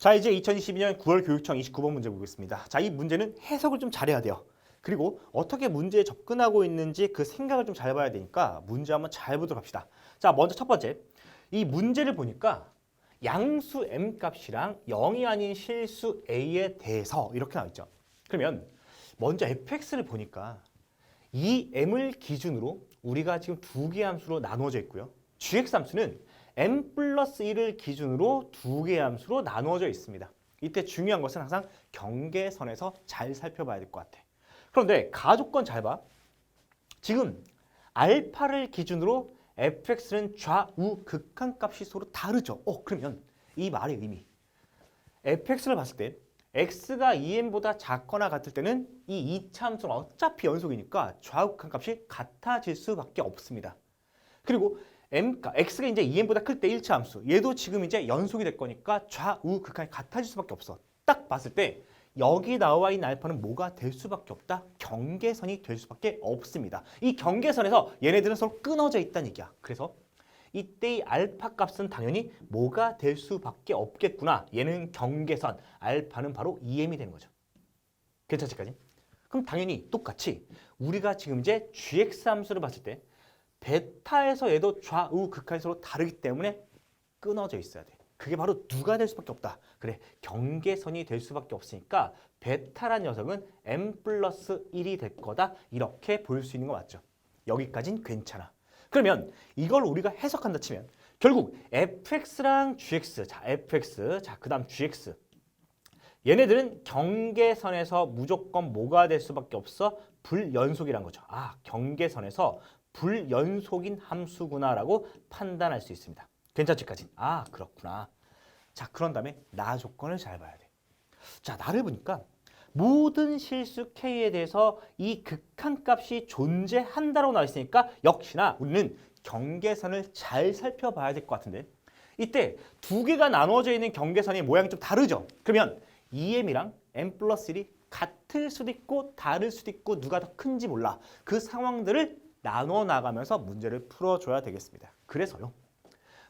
자 이제 2022년 9월 교육청 29번 문제 보겠습니다. 자 이 문제는 해석을 좀 잘해야 돼요. 그리고 어떻게 문제에 접근하고 있는지 그 생각을 좀 잘 봐야 되니까 문제 한번 잘 보도록 합시다. 자 먼저 첫 번째 이 문제를 보니까 양수 m 값이랑 0이 아닌 실수 a에 대해서 이렇게 나와 있죠. 그러면 먼저 fx를 보니까 이 m을 기준으로 우리가 지금 두 개의 함수로 나누어져 있고요. gx 함수는 m 플러스 1을 기준으로 두 개의 함수로 나누어져 있습니다. 이때 중요한 것은 항상 경계선에서 잘 살펴봐야 될 것 같아. 그런데 가조건 잘 봐. 지금 알파를 기준으로 fx는 좌우 극한값이 서로 다르죠. 어 그러면 이 말의 의미 fx를 봤을 때 x가 2m보다 작거나 같을 때는 이 2차 함수는 어차피 연속이니까 좌우 극한값이 같아질 수밖에 없습니다. 그리고 m 가 x가 이제 2m보다 클때 1차 함수 얘도 지금 이제 연속이 될 거니까 좌우 극한이 같아질 수밖에 없어. 딱 봤을 때 여기 나와 있는 알파는 뭐가 될 수밖에 없다? 경계선이 될 수밖에 없습니다. 이 경계선에서 얘네들은 서로 끊어져 있다는 얘기야. 그래서 이때 이 알파 값은 당연히 뭐가 될 수밖에 없겠구나. 얘는 경계선, 알파는 바로 2m이 되는 거죠. 괜찮지까지? 그럼 당연히 똑같이 우리가 지금 이제 gx 함수를 봤을 때 베타에서 얘도 좌우 극한이 서로 다르기 때문에 끊어져 있어야 돼. 그게 바로 누가 될 수밖에 없다. 그래, 경계선이 될 수밖에 없으니까 베타란 녀석은 m 플러스 1이 될 거다. 이렇게 볼 수 있는 거 맞죠? 여기까진 괜찮아. 그러면 이걸 우리가 해석한다 치면 결국 fx랑 gx, 자 fx, 자 그 다음 gx 얘네들은 경계선에서 무조건 뭐가 될 수밖에 없어? 불연속이란 거죠. 아, 경계선에서 불연속인 함수구나라고 판단할 수 있습니다. 괜찮지까지? 아, 그렇구나. 자, 그런 다음에 나 조건을 잘 봐야 돼. 자, 나를 보니까 모든 실수 k에 대해서 이 극한값이 존재한다고 나와 있으니까 역시나 우리는 경계선을 잘 살펴봐야 될 것 같은데 이때 두 개가 나누어져 있는 경계선의 모양이 좀 다르죠? 그러면 2m이랑 m 플러스 1이 같을 수도 있고 다를 수도 있고 누가 더 큰지 몰라. 그 상황들을 나눠 나가면서 문제를 풀어줘야 되겠습니다. 그래서요.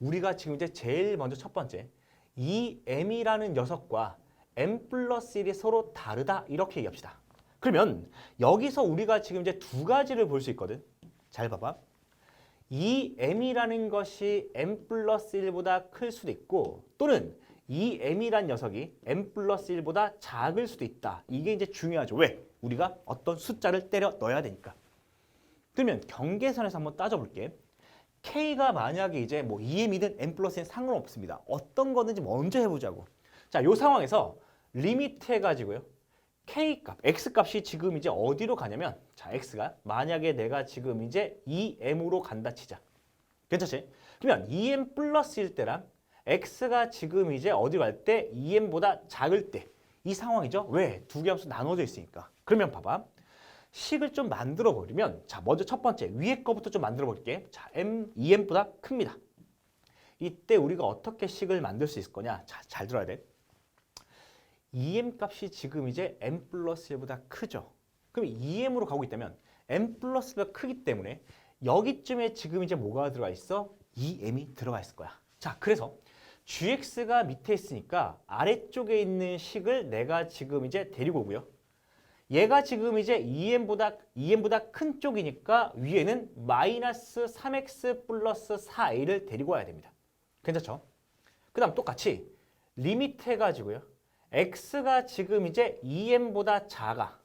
우리가 지금 이제 제일 먼저 첫 번째 이 m이라는 녀석과 m 플러스 1이 서로 다르다 이렇게 얘기합시다. 그러면 여기서 우리가 지금 이제 두 가지를 볼 수 있거든. 잘 봐봐. 이 m이라는 것이 m 플러스 1보다 클 수도 있고 또는 이 m이란 녀석이 m 플러스 1보다 작을 수도 있다. 이게 이제 중요하죠. 왜? 우리가 어떤 숫자를 때려 넣어야 되니까. 그러면 경계선에서 한번 따져볼게. k가 만약에 이제 뭐 2m이든 m 플러스 n 상관없습니다. 어떤 거든지 먼저 해보자고. 자, 요 상황에서 리미트 해가지고요. k 값, x 값이 지금 이제 어디로 가냐면 자, x가 만약에 내가 지금 이제 2m으로 간다 치자. 괜찮지? 그러면 2m 플러스일 때랑 x가 지금 이제 어디 갈때 2m보다 작을 때 이 상황이죠. 왜? 두 개 함수 나눠져 있으니까. 그러면 봐봐. 식을 좀 만들어 버리면 자, 먼저 첫 번째 위에 거부터 좀 만들어 볼게. 자, m 2m보다 큽니다. 이때 우리가 어떻게 식을 만들 수 있을 거냐? 자, 잘 들어야 돼. 2m 값이 지금 이제 m 플러스 1보다 크죠. 그럼 2m으로 가고 있다면 m 플러스가 크기 때문에 여기쯤에 지금 이제 뭐가 들어가 있어? 2m이 들어가 있을 거야. 자, 그래서 gx가 밑에 있으니까 아래쪽에 있는 식을 내가 지금 이제 데리고 오고요. 얘가 지금 이제 2m보다 2m보다 큰 쪽이니까 위에는 마이너스 3x 플러스 4a를 데리고 와야 됩니다. 괜찮죠? 그 다음 똑같이 리미트 해가지고요. x가 지금 이제 2m보다 작아.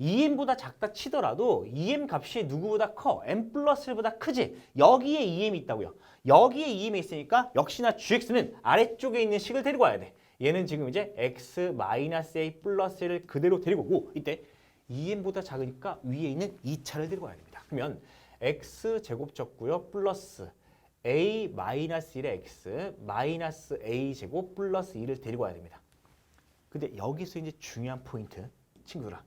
2m보다 작다 치더라도 2m 값이 누구보다 커. m 플러스 1보다 크지. 여기에 2m이 있다고요. 여기에 2m이 있으니까 역시나 gx는 아래쪽에 있는 식을 데리고 와야 돼. 얘는 지금 이제 x 마이너스 a 플러스 1을 그대로 데리고 오고 이때 2m보다 작으니까 위에 있는 2차를 데리고 와야 됩니다. 그러면 x 제곱 적고요. 플러스 a 마이너스 1의 x 마이너스 a 제곱 플러스 2를 데리고 와야 됩니다. 근데 여기서 이제 중요한 포인트 친구들아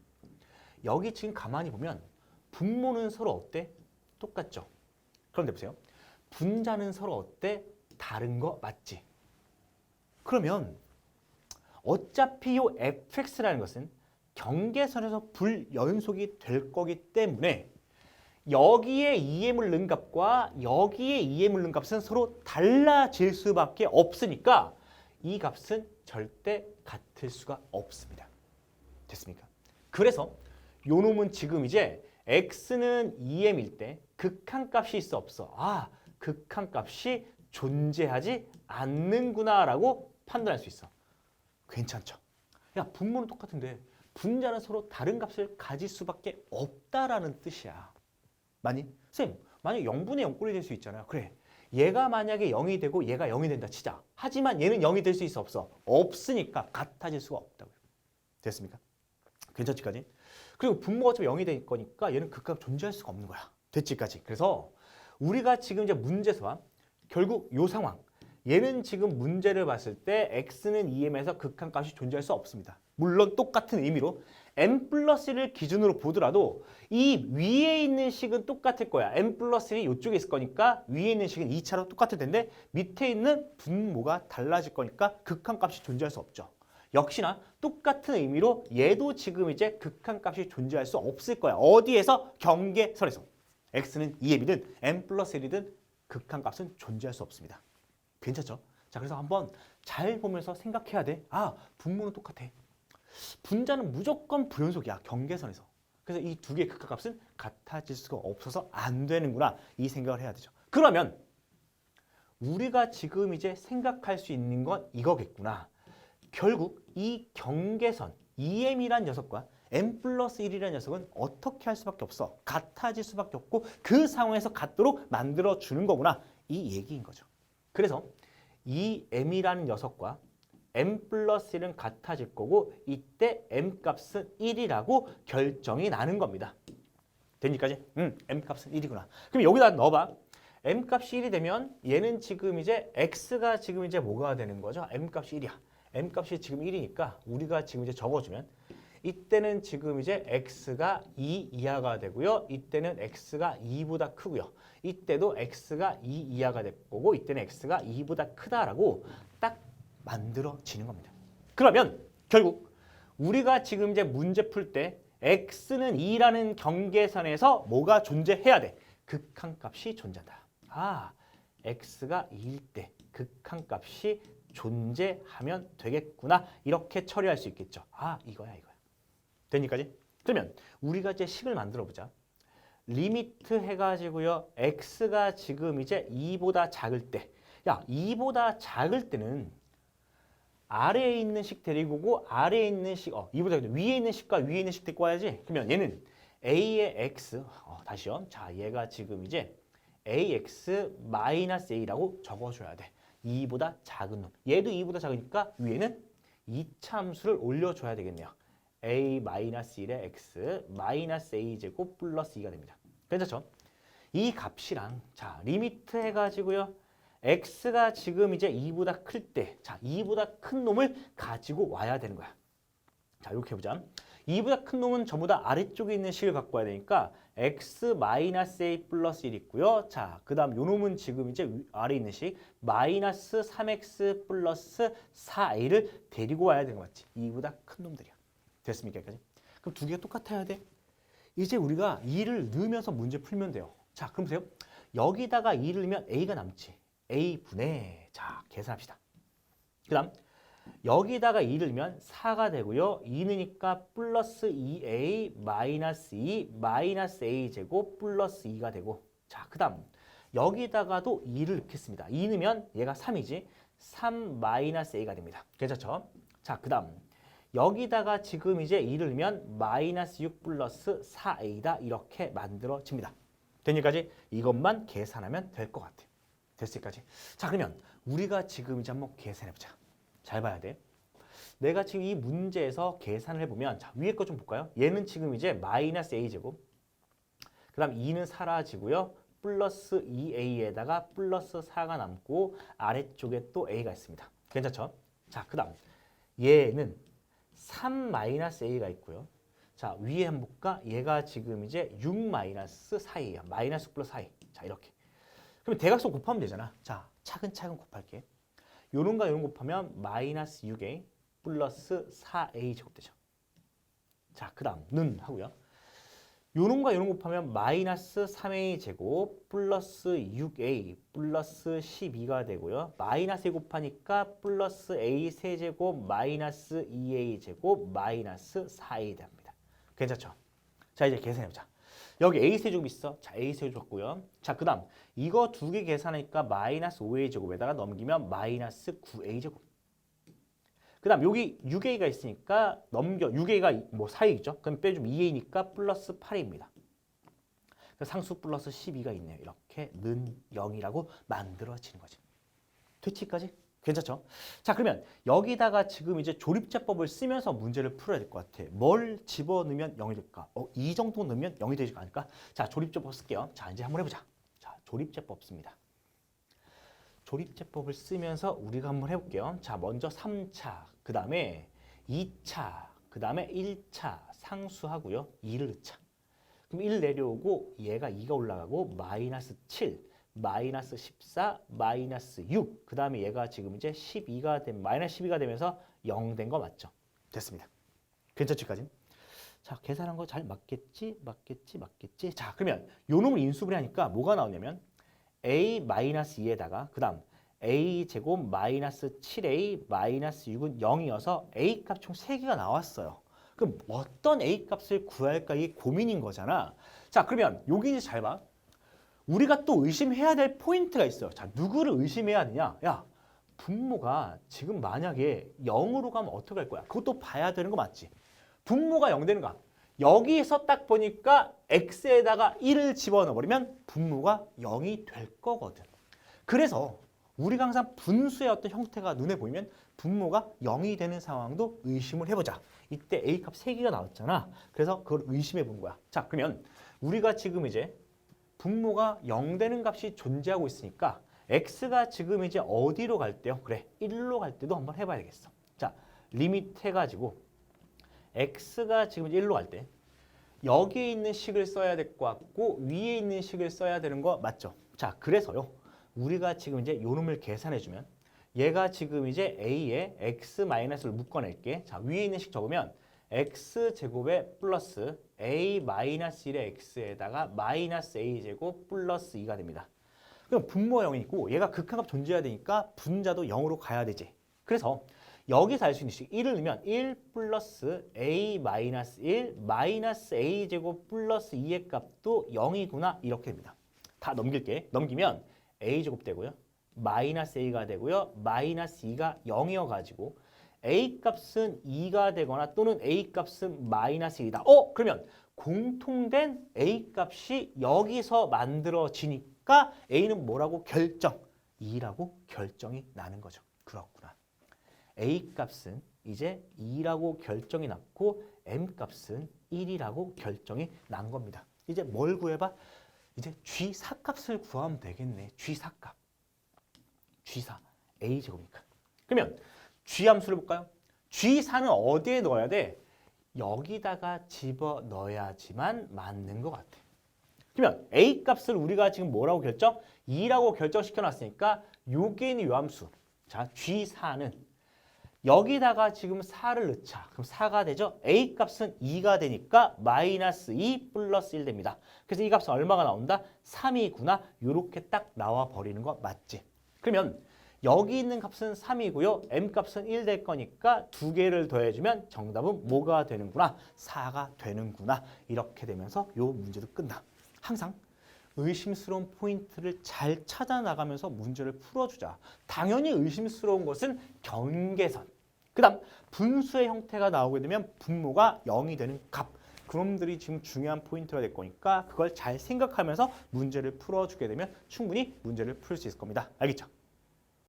여기 지금 가만히 보면 분모는 서로 어때? 똑같죠? 그런데 보세요 분자는 서로 어때? 다른 거 맞지? 그러면 어차피 이 fx라는 것은 경계선에서 불연속이 될 거기 때문에 여기에 2m을 넣은 값과 여기에 2m을 넣은 값은 서로 달라질 수밖에 없으니까 이 값은 절대 같을 수가 없습니다. 됐습니까? 그래서 요 놈은 지금 이제 x는 2m일 때 극한값이 있어 없어. 아, 극한값이 존재하지 않는구나라고 판단할 수 있어. 괜찮죠? 야, 분모는 똑같은데 분자는 서로 다른 값을 가질 수밖에 없다라는 뜻이야. 맞니? 쌤, 만약 0분의 0꼴이 될 수 있잖아요. 그래. 얘가 만약에 0이 되고 얘가 0이 된다 치자. 하지만 얘는 0이 될 수 있어 없어? 없으니까 같아질 수가 없다고요. 됐습니까? 괜찮지까지? 그리고 분모가 어차피 0이 될 거니까 얘는 극값 존재할 수가 없는 거야. 됐지까지. 그래서 우리가 지금 이제 문제에서 결국 요 상황 얘는 지금 문제를 봤을 때 x는 2m에서 극한값이 존재할 수 없습니다. 물론 똑같은 의미로 n 플러스 1을 기준으로 보더라도 이 위에 있는 식은 똑같을 거야. n 플러스 1이 이쪽에 있을 거니까 위에 있는 식은 2차로 똑같을 텐데 밑에 있는 분모가 달라질 거니까 극한값이 존재할 수 없죠. 역시나 똑같은 의미로 얘도 지금 이제 극한값이 존재할 수 없을 거야. 어디에서? 경계선에서. x는 2m이든 n 플러스 1이든 극한값은 존재할 수 없습니다. 괜찮죠? 자, 그래서 한번 잘 보면서 생각해야 돼. 아, 분모는 똑같아. 분자는 무조건 부연속이야. 경계선에서. 그래서 이 두 개의 극한값은 같아질 수가 없어서 안 되는구나. 이 생각을 해야 되죠. 그러면 우리가 지금 이제 생각할 수 있는 건 이거겠구나. 결국 이 경계선 2m이란 녀석과 n 플러스 1이라는 녀석은 어떻게 할 수밖에 없어. 같아질 수밖에 없고 그 상황에서 같도록 만들어 주는 거구나. 이 얘기인 거죠. 그래서 이 m이라는 녀석과 m 플러스 1은 같아질 거고 이때 m 값은 1이라고 결정이 나는 겁니다. 되니까지? 응, m 값은 1이구나. 그럼 여기다 넣어봐. m 값이 1이 되면 얘는 지금 이제 x가 지금 이제 뭐가 되는 거죠? m 값이 1이야. m 값이 지금 1이니까 우리가 지금 이제 적어주면 이때는 지금 이제 x가 2 이하가 되고요. 이때는 x가 2보다 크고요. 이때도 x가 2 이하가 될 거고 이때는 x가 2보다 크다라고 딱 만들어지는 겁니다. 그러면 결국 우리가 지금 이제 문제 풀 때 x는 2라는 경계선에서 뭐가 존재해야 돼? 극한값이 존재한다. 아, x가 2일 때 극한값이 존재하면 되겠구나. 이렇게 처리할 수 있겠죠. 아, 이거야, 이거야. 되니까지? 그러면 우리가 이제 식을 만들어 보자. 리미트 해가지고요. x가 지금 이제 2보다 작을 때. 야, 2보다 작을 때는 아래에 있는 식 데리고 오고 아래에 있는 식, 어, 2보다 작을 때 위에 있는 식과 위에 있는 식 데리고 와야지. 그러면 얘는 a의 x, 어, 다시요. 자, 얘가 지금 이제 ax-a라고 적어줘야 돼. 2보다 작은 놈. 얘도 2보다 작으니까 위에는 이차함수를 올려줘야 되겠네요. A-1의 x 마이너스 a제곱 플러스 2가 됩니다. 괜찮죠? 이 값이랑 자 리미트 해가지고요. x가 지금 이제 2보다 클 때, 자 2보다 큰 놈을 가지고 와야 되는 거야. 자 이렇게 해보자. 2보다 큰 놈은 전부 다 아래쪽에 있는 식을 갖고 와야 되니까 x 마이너스 a 플러스 1 있고요. 자, 그 다음 요 놈은 지금 이제 위- 아래에 있는 식 마이너스 3x 플러스 4a를 데리고 와야 되는 거 맞지? 2보다 큰 놈들이야. 됐습니까? 여기까지? 그럼 두 개가 똑같아야 돼. 이제 우리가 2를 넣으면서 문제 풀면 돼요. 자, 그럼 보세요. 여기다가 2를 넣으면 a가 남지. a분의 자, 계산합시다. 그 다음 여기다가 2를 넣으면 4가 되고요. 2 넣으니까 플러스 2a 마이너스 2 마이너스 a 제곱 플러스 2가 되고 자, 그 다음 여기다가도 2를 넣겠습니다. 2 넣으면 얘가 3이지. 3 마이너스 a가 됩니다. 괜찮죠? 자, 그 다음 여기다가 지금 이제 2를 넣으면 마이너스 6 플러스 4a다 이렇게 만들어집니다. 되니까지 이것만 계산하면 될 것 같아요. 됐을까지? 자 그러면 우리가 지금 이제 한번 계산해보자. 잘 봐야 돼. 내가 지금 이 문제에서 계산을 해보면 자 위에 거 좀 볼까요? 얘는 지금 이제 마이너스 a제곱 그 다음 2는 사라지고요. 플러스 2a에다가 플러스 4가 남고 아래쪽에 또 a가 있습니다. 괜찮죠? 자, 그 다음 얘는 3 마이너스 a가 있고요. 자, 위에 한번 볼까? 얘가 지금 이제 6 마이너스 4이에요. 마이너스 플러스 4. 자, 이렇게. 그러면 대각선 곱하면 되잖아. 자, 차근차근 곱할게. 요런가 요런 곱하면 마이너스 6a 플러스 4a 제곱 되죠. 자, 그 다음 는 하고요. 요놈과 요놈 곱하면 마이너스 3a 제곱 플러스 6a 플러스 12가 되고요. 마이너스 1 곱하니까 플러스 a 세제곱 마이너스 2a 제곱 마이너스 4a 됩니다. 괜찮죠? 자 이제 계산해보자. 여기 a 세제곱 있어. 자 a 세제곱 줬고요. 자 그다음 이거 두 개 계산하니까 마이너스 5a 제곱에다가 넘기면 마이너스 9a 제곱. 그 다음 여기 6a가 있으니까 넘겨 6a가 뭐 4a죠. 그럼 빼주면 2a니까 플러스 8a입니다. 상수 플러스 12가 있네요. 이렇게 는 0이라고 만들어지는 거지. 되치까지? 괜찮죠? 자 그러면 여기다가 지금 이제 조립제법을 쓰면서 문제를 풀어야 될 것 같아. 뭘 집어넣으면 0이 될까? 어, 이 정도 넣으면 0이 되지 않을까? 자 조립제법 쓸게요. 자 이제 한번 해보자. 자 조립제법 씁니다. 조립제법을 쓰면서 우리가 한번 해볼게요. 자, 먼저 3차, 그 다음에 2차, 그 다음에 1차 상수하고요. 2를 넣자. 그럼 1 내려오고 얘가 2가 올라가고 마이너스 7, 마이너스 14, 마이너스 6. 그 다음에 얘가 지금 이제 12가 된 마이너스 12가 되면서 0 된 거 맞죠? 됐습니다. 괜찮지까지? 자, 계산한 거 잘 맞겠지? 맞겠지? 맞겠지? 자, 그러면 요 놈을 인수분해 하니까 뭐가 나오냐면 a 마이너스 2에다가 그 다음 a 제곱 마이너스 7a 마이너스 6은 0이어서 a 값 총 3개가 나왔어요. 그럼 어떤 a 값을 구할까 이게 고민인 거잖아. 자 그러면 여기 이제 잘 봐. 우리가 또 의심해야 될 포인트가 있어요. 자 누구를 의심해야 하느냐? 야 분모가 지금 만약에 0으로 가면 어떻게 할 거야? 그것도 봐야 되는 거 맞지? 분모가 0 되는 거 여기에서 딱 보니까 x에다가 1을 집어넣어버리면 분모가 0이 될 거거든. 그래서 우리가 항상 분수의 어떤 형태가 눈에 보이면 분모가 0이 되는 상황도 의심을 해보자. 이때 a값 3개가 나왔잖아. 그래서 그걸 의심해 본 거야. 자 그러면 우리가 지금 이제 분모가 0 되는 값이 존재하고 있으니까 x가 지금 이제 어디로 갈 때요? 그래 1로 갈 때도 한번 해봐야 되겠어. 자 리미트 해가지고 x가 지금 1로 갈 때 여기에 있는 식을 써야 될 것 같고 위에 있는 식을 써야 되는 거 맞죠? 자 그래서요 우리가 지금 이제 요 놈을 계산해 주면 얘가 지금 이제 a에 x-를 묶어낼게 자 위에 있는 식 적으면 x제곱에 플러스 a-1의 x에다가 마이너스 a제곱 플러스 2가 됩니다 그럼 분모 0이 있고 얘가 극한값 존재해야 되니까 분자도 0으로 가야 되지 그래서 여기서 알 수 있는 식 1을 넣으면 1 플러스 a 마이너스 1 마이너스 a 제곱 플러스 2의 값도 0이구나 이렇게 됩니다. 다 넘길게. 넘기면 a 제곱 되고요. 마이너스 a가 되고요. 마이너스 2가 0이어 가지고 a 값은 2가 되거나 또는 a 값은 마이너스 1이다. 어? 그러면 공통된 a 값이 여기서 만들어지니까 a는 뭐라고 결정? 2라고 결정이 나는 거죠. 그렇구나. A 값은 이제 2라고 결정이 났고 M 값은 1이라고 결정이 난 겁니다. 이제 뭘 구해봐? 이제 G4 값을 구하면 되겠네. G4 값. G4. A 제곱이니까. 그러면 G 함수를 볼까요? G4는 어디에 넣어야 돼? 여기다가 집어 넣어야지만 맞는 것 같아. 그러면 A 값을 우리가 지금 뭐라고 결정? 2라고 결정시켜 놨으니까 여기에 있는 요 함수. 자, G4는 여기다가 지금 4를 넣자. 그럼 4가 되죠? A 값은 2가 되니까 마이너스 2 플러스 1 됩니다. 그래서 이 값은 얼마가 나온다? 3이구나. 이렇게 딱 나와 버리는 거 맞지? 그러면 여기 있는 값은 3이고요. M 값은 1 될 거니까 두 개를 더해주면 정답은 뭐가 되는구나? 4가 되는구나. 이렇게 되면서 이 문제도 끝나. 항상 의심스러운 포인트를 잘 찾아 나가면서 문제를 풀어주자. 당연히 의심스러운 것은 경계선. 그 다음 분수의 형태가 나오게 되면 분모가 0이 되는 값. 그놈들이 지금 중요한 포인트가 될 거니까 그걸 잘 생각하면서 문제를 풀어주게 되면 충분히 문제를 풀 수 있을 겁니다. 알겠죠?